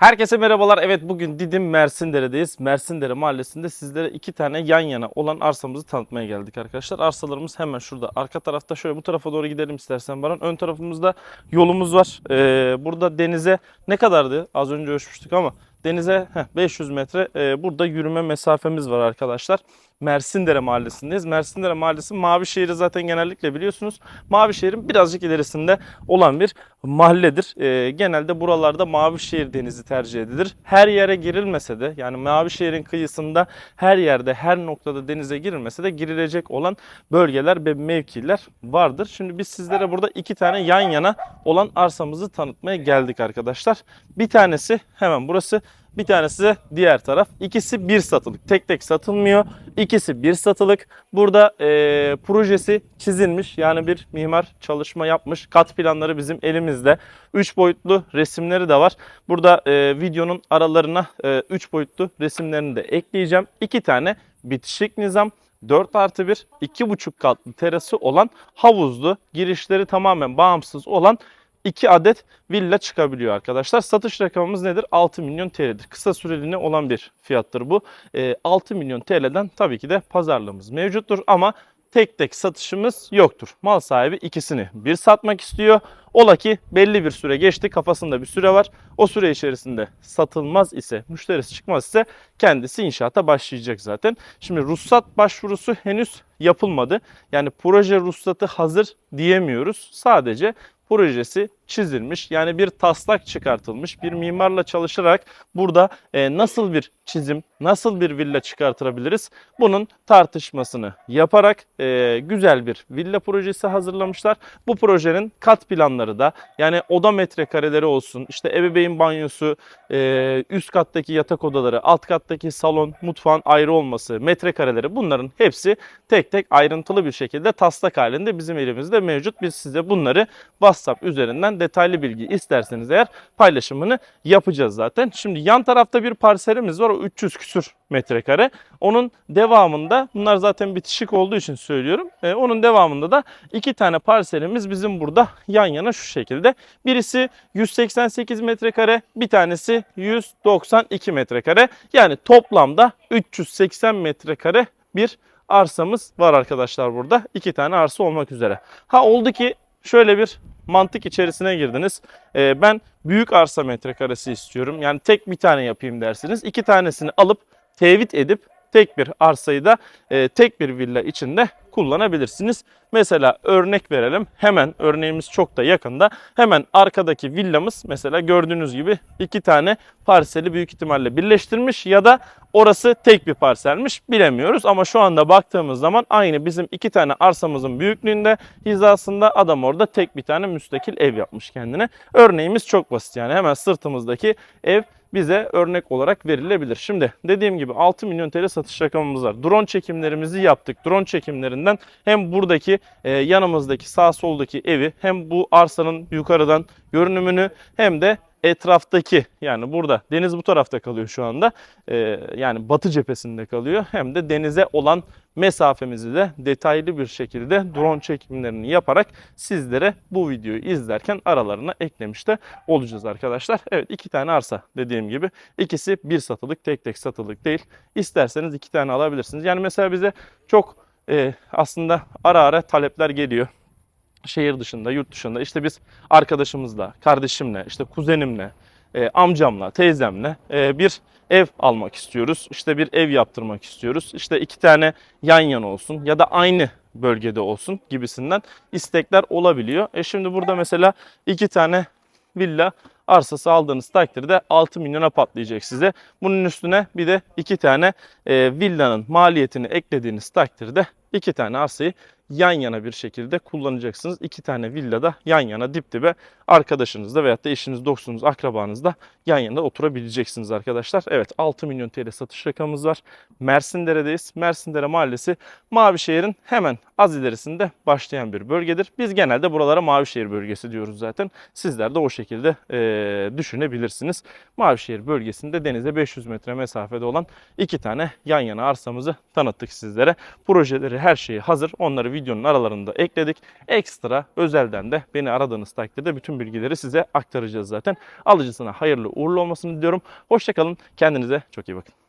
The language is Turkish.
Herkese merhabalar. Evet bugün Didim Mersindere'deyiz. Mersinder'e mahallesinde sizlere iki tane yan yana olan arsamızı tanıtmaya geldik arkadaşlar. Arsalarımız hemen şurada arka tarafta. Şöyle bu tarafa doğru gidelim istersen Baran. Ön tarafımızda yolumuz var. Ee, burada denize ne kadardı? Az önce ölçmüştük ama denize heh, 500 metre ee, burada yürüme mesafemiz var arkadaşlar. Mersindere mahallesindeyiz. Mersindere mahallesi Mavişehir'i zaten genellikle biliyorsunuz. Mavişehir'in birazcık ilerisinde olan bir mahalledir. Ee, genelde buralarda Mavişehir denizi tercih edilir. Her yere girilmese de yani Mavişehir'in kıyısında her yerde her noktada denize girilmese de girilecek olan bölgeler ve mevkiler vardır. Şimdi biz sizlere burada iki tane yan yana olan arsamızı tanıtmaya geldik arkadaşlar. Bir tanesi hemen burası. Bir tanesi diğer taraf. İkisi bir satılık. Tek tek satılmıyor. İkisi bir satılık. Burada eee, projesi çizilmiş. Yani bir mimar çalışma yapmış. Kat planları bizim elimizde. 3 boyutlu resimleri de var. Burada eee, videonun aralarına 3 boyutlu resimlerini de ekleyeceğim. İki tane bitişik nizam. 4 artı 1, 2,5 katlı terası olan havuzlu, girişleri tamamen bağımsız olan 2 adet villa çıkabiliyor arkadaşlar. Satış rakamımız nedir? 6 milyon TL'dir. Kısa süreliğine olan bir fiyattır bu. Ee, 6 milyon TL'den tabii ki de pazarlığımız mevcuttur ama tek tek satışımız yoktur. Mal sahibi ikisini bir satmak istiyor. Ola ki belli bir süre geçti kafasında bir süre var. O süre içerisinde satılmaz ise müşterisi çıkmaz ise kendisi inşaata başlayacak zaten. Şimdi ruhsat başvurusu henüz yapılmadı. Yani proje ruhsatı hazır diyemiyoruz. Sadece projesi çizilmiş. Yani bir taslak çıkartılmış. Bir mimarla çalışarak burada e, nasıl bir çizim, nasıl bir villa çıkartabiliriz? Bunun tartışmasını yaparak e, güzel bir villa projesi hazırlamışlar. Bu projenin kat planları da yani oda metrekareleri olsun, işte ebeveyn banyosu, e, üst kattaki yatak odaları, alt kattaki salon, mutfağın ayrı olması, metrekareleri bunların hepsi tek tek ayrıntılı bir şekilde taslak halinde bizim elimizde mevcut. Biz size bunları WhatsApp üzerinden detaylı bilgi isterseniz eğer paylaşımını yapacağız zaten. Şimdi yan tarafta bir parselimiz var o 300 küsür metrekare. Onun devamında bunlar zaten bitişik olduğu için söylüyorum. Ee, onun devamında da iki tane parselimiz bizim burada yan yana şu şekilde. Birisi 188 metrekare, bir tanesi 192 metrekare. Yani toplamda 380 metrekare bir arsamız var arkadaşlar burada. İki tane arsa olmak üzere. Ha oldu ki şöyle bir mantık içerisine girdiniz. Ee, ben büyük arsa metrekaresi istiyorum. Yani tek bir tane yapayım dersiniz. İki tanesini alıp tevit edip tek bir arsayı da e, tek bir villa içinde kullanabilirsiniz. Mesela örnek verelim. Hemen örneğimiz çok da yakında. Hemen arkadaki villamız mesela gördüğünüz gibi iki tane parseli büyük ihtimalle birleştirmiş ya da orası tek bir parselmiş bilemiyoruz. Ama şu anda baktığımız zaman aynı bizim iki tane arsamızın büyüklüğünde hizasında adam orada tek bir tane müstakil ev yapmış kendine. Örneğimiz çok basit yani hemen sırtımızdaki ev bize örnek olarak verilebilir. Şimdi dediğim gibi 6 milyon TL satış rakamımız var. Drone çekimlerimizi yaptık. Drone çekimlerinden hem buradaki e, yanımızdaki sağ soldaki evi hem bu arsanın yukarıdan görünümünü hem de etraftaki yani burada deniz bu tarafta kalıyor şu anda. E, yani batı cephesinde kalıyor. Hem de denize olan mesafemizi de detaylı bir şekilde drone çekimlerini yaparak sizlere bu videoyu izlerken aralarına eklemiş de olacağız arkadaşlar. Evet iki tane arsa dediğim gibi ikisi bir satılık tek tek satılık değil. İsterseniz iki tane alabilirsiniz. Yani mesela bize çok e, aslında ara ara talepler geliyor şehir dışında, yurt dışında işte biz arkadaşımızla, kardeşimle, işte kuzenimle, e, amcamla, teyzemle e, bir ev almak istiyoruz. İşte bir ev yaptırmak istiyoruz. İşte iki tane yan yana olsun ya da aynı bölgede olsun gibisinden istekler olabiliyor. E şimdi burada mesela iki tane villa arsası aldığınız takdirde 6 milyona patlayacak size. Bunun üstüne bir de iki tane e, villanın maliyetini eklediğiniz takdirde iki tane arsayı yan yana bir şekilde kullanacaksınız. İki tane villada yan yana dip dibe arkadaşınızla veyahut da eşiniz, dostunuz, akrabanızla yan yana oturabileceksiniz arkadaşlar. Evet 6 milyon TL satış rakamımız var. Mersindere'deyiz. Mersindere Mahallesi Mavişehir'in hemen Az ilerisinde başlayan bir bölgedir. Biz genelde buralara Mavişehir bölgesi diyoruz zaten. Sizler de o şekilde e, düşünebilirsiniz. Mavişehir bölgesinde denize 500 metre mesafede olan iki tane yan yana arsamızı tanıttık sizlere. Projeleri her şeyi hazır. Onları videonun aralarında ekledik. Ekstra özelden de beni aradığınız takdirde bütün bilgileri size aktaracağız zaten. Alıcısına hayırlı uğurlu olmasını diliyorum. Hoşçakalın. Kendinize çok iyi bakın.